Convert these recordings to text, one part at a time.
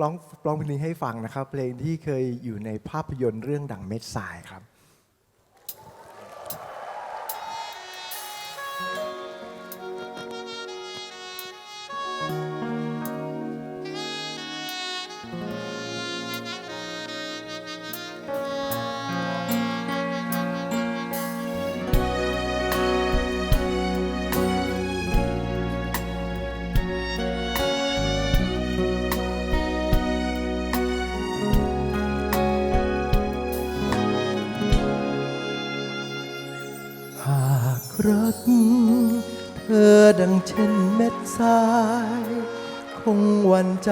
ร้องร้องเพลงนี้ให้ฟังนะครับ เพลงที่เคยอยู่ในภาพยนตร์เรื่องดังเม็ดทรายครับ รัก เธอดังเช่นเม็ดทราย คงหวั่นใจ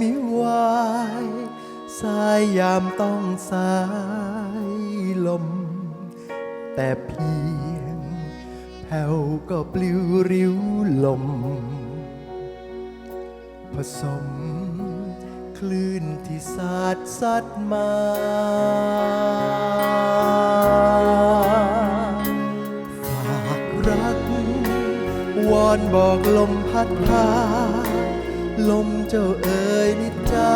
มิวายสายยามต้องสายลม แต่เพียงแผ่วก็ปลิวริ้วลม ผสมคลื่นที่สาดซัดมา อนบอกลมพัดพา ลมเจ้าเอ๋ยนิจา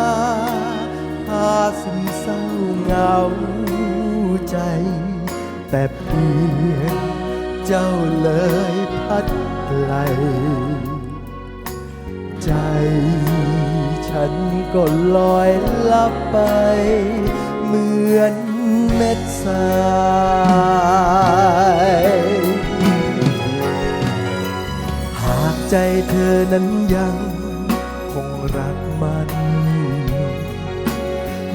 พาซึมเศร้าเหงาใจ แต่เพียงเจ้าเลยพัดไกล ใจฉันก็ลอยลับไป เหมือนเม็ดทราย ใจเธอนั้นยังคงรักมัน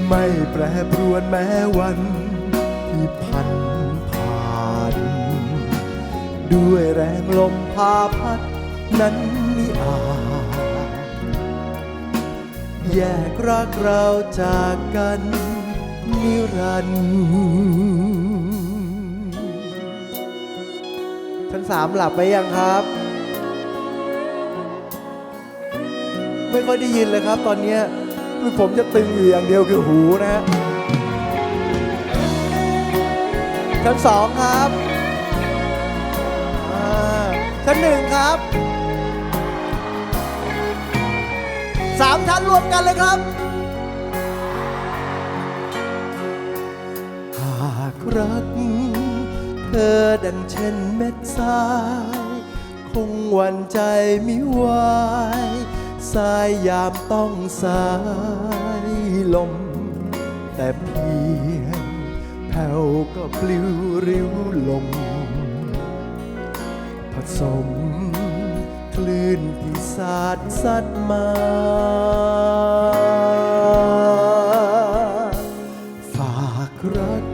ไม่แปรปรวนแม้วันที่พันผ่าน ด้วยแรงลมพาพัดนั้นมิอาจแยกรักเราจากกันนิรันดร์ทั้งสามหลับไปยังครับ ไม่ค่อยได้ยินเลยครับ ตอนนี้คือผมจะตึงอยู่อย่างเดียวคือหูนะฮะชั้นสองครับชั้นหนึ่งครับสามชั้นรวมกันเลยครับ หากรัก เธอดังเช่นเม็ดทราย คงหวั่นใจมิไหวาย สายยามต้องสายลม แต่เพียงแผ่วก็ปลิวริ้วลม ผสมคลื่นที่สาดซัดมา ฝากรัก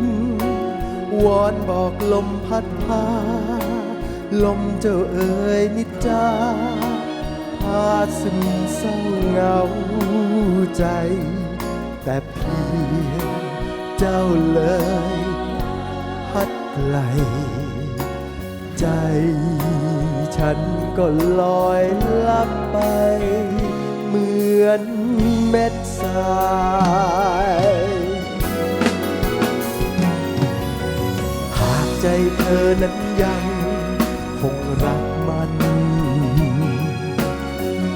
วอนบอกลมพัดพา ลมเจ้าเอ๋ยนิจาพา ซึมเศร้าเหงาใจ แต่เพียงเจ้าเลยพัดไกลใจฉันก็ลอยลับไป เหมือนเม็ดทรายหากใจเธอนั้น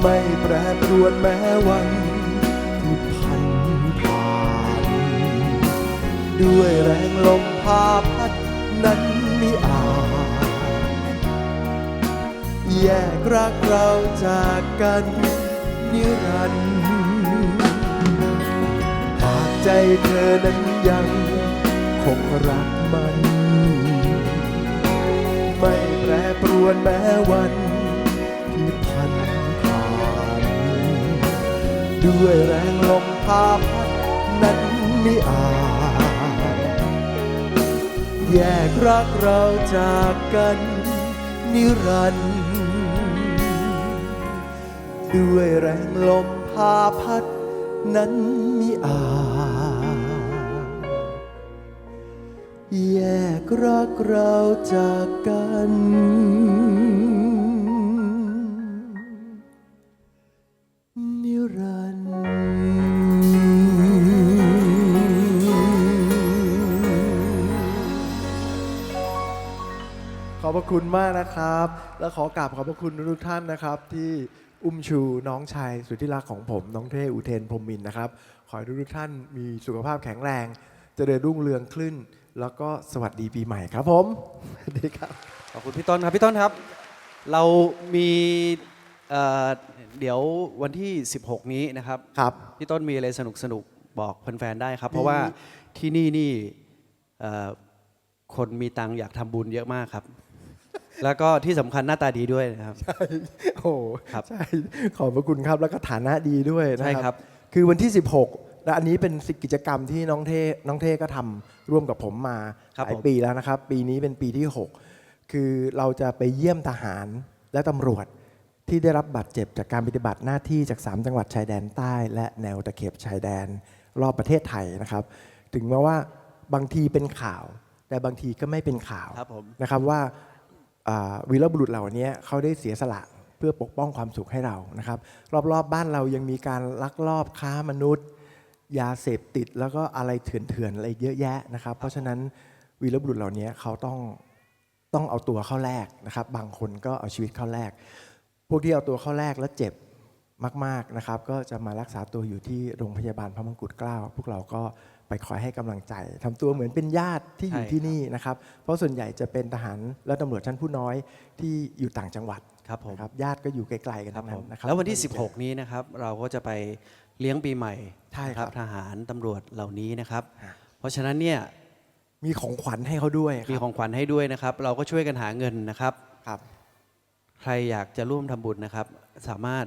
ไม่แปรปรวนแม้วันที่พันผ่าน ด้วยแรงลมพาพัดนั้นมิอาจแยกรักเราจากกันนิรันดร์หากใจเธอนั้นยังคงรักมัน ไม่แปรปรวนแม้วัน ด้วยแรงลมพาพัดนั้นมิอาจแยกรักเราจากกันนิรันดร์ด้วยแรงลมพาพัดนั้นมิอาจแยกรักเราจากกัน คุณมากนะครับ และขอกราบขอบพระคุณทุกท่านนะครับ ที่อุ้มชูน้องชายสุดที่รักของผม น้องเท่อุเทนพรหมมินทร์นะครับ ขอให้ทุกๆท่านมีสุขภาพแข็งแรงเจริญรุ่งเรืองขึ้น แล้วก็สวัสดีปีใหม่ครับผมสวัสดีครับ ขอบคุณพี่ต้นครับ พี่ต้นครับ เรามีเอ่อเดี๋ยววันที่ 16 นี้นะครับ ครับ พี่ต้นมีอะไรสนุกสนุกๆบอกแฟนๆได้ครับ เพราะว่าที่นี่นี่เอ่อคนมีตังค์อยากทำบุญเยอะมากครับ แล้วก็ที่สำคัญหน้าตาดีด้วยนะครับโอ้โหครับใช่ ขอบพระคุณครับ แล้วก็ฐานะดีด้วยนะใช่คครัรับ บ คือวันที่ 16 และอันนี้เป็นกิจกรรมที่น้องเท่น้องเท่ก็ทำร่วมกับผมมาครับหลายผม ปีแล้วนะครับ ปีนี้เป็นปีที่ 6 คือเราจะไปเยี่ยมทหารและตำรวจที่ได้รับบาดเจ็บจากการปฏิบัติหน้าที่จาก 3 จังหวัดชายแดนใต้ และแนวตะเข็บชายแดนรอบประเทศไทยนะครับ ถึงแม้ว่าบางทีเป็นข่าว แต่บางทีก็ไม่เป็นข่าว ครับผม นะครับว่าอ่า วีรบุรุษเหล่านี้เขาได้เสียสละเพื่อปกป้องความสุขให้เรานะครับ รอบๆบ้านเรายังมีการลักลอบค้ามนุษย์ ยาเสพติดแล้วก็อะไรเถื่อนๆอะไรเยอะแยะนะครับ เพราะฉะนั้นวีรบุรุษเหล่านี้เขาต้องต้องเอาตัวเข้าแลกนะครับ บางคนก็เอาชีวิตเข้าแลกพวกที่เอาตัวเข้าแลกแล้วเจ็บมากๆนะครับ ก็จะมารักษาตัวอยู่ที่โรงพยาบาลพระมงกุฎเกล้า พวกเราก็ ไปคอยให้กำลังใจทำตัวเหมือนเป็นญาติที่อยู่ใช่ที่นี่นะครับ เพราะส่วนใหญ่จะเป็นทหารและตำรวจชั้นผู้น้อยที่อยู่ต่างจังหวัดครับผมนะครับญาติก็อยู่ไกลๆกันครัทั้บงนั้ผนมนะครับแล้ววันที่ 16 นี้นะครับเราก็จะไปเลี้ยงปีใหม่ใช่ครับนะทหารตำรวจเหล่านี้นะครับฮะเพราะฉะนั้นเนี่ยมีของขวัญให้เขาด้วยคมีรับของขวัญให้ด้วยนะครับ เราก็ช่วยกันหาเงินนะครับครับใครอยากจะร่วมทำบุญนะครับ สามารถ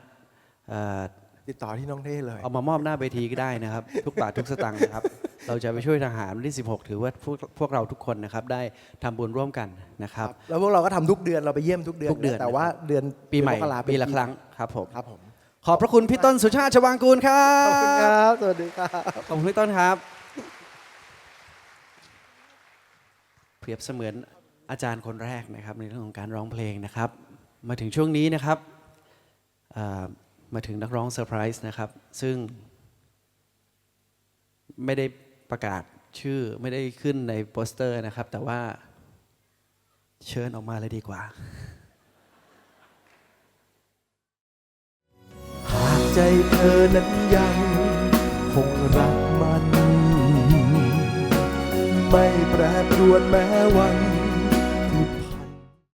เอ่อติดต่อที่น้องเท่เลย เอามามอบหน้าเวทีก็ได้นะครับ ทุกบาททุกสตางค์นะครับ เราจะไปช่วยทหารวันที่ 16 ถือว่าพวกพวกเราทุกคนนะครับได้ทำบุญร่วมกันนะครับ แล้วพวกเราก็ทำทุกเดือนเราไปเยี่ยมทุกเดือนทุกเดือน แต่ว่าเดือนปีใหม่เดือนกราเป็นปีละครั้งครับผมครับผมขอบพระคุณพี่ต้นสุชาติชวางกูลครัขอบคุณบครับ สวัสดีครับ ขอบคุณพี่ต้นครับ เปรียบเสมือนอาจารย์คนแรกนะครับ ในเรื่องของการร้องเพลงนะครับ มาถึงช่วงนี้นะครับอ่ามาถึงนักร้องเซอร์ไพรส์นะครับ ซึ่งไม่ได้ ประกาศชื่อไม่ได้ขึ้นในโปสเตอร์นะครับ แต่ว่าเชิญออกมาเลยดีกว่า หากใจเธอนั้นยังคงรักมัน ไม่แปรปรวนแม้วัน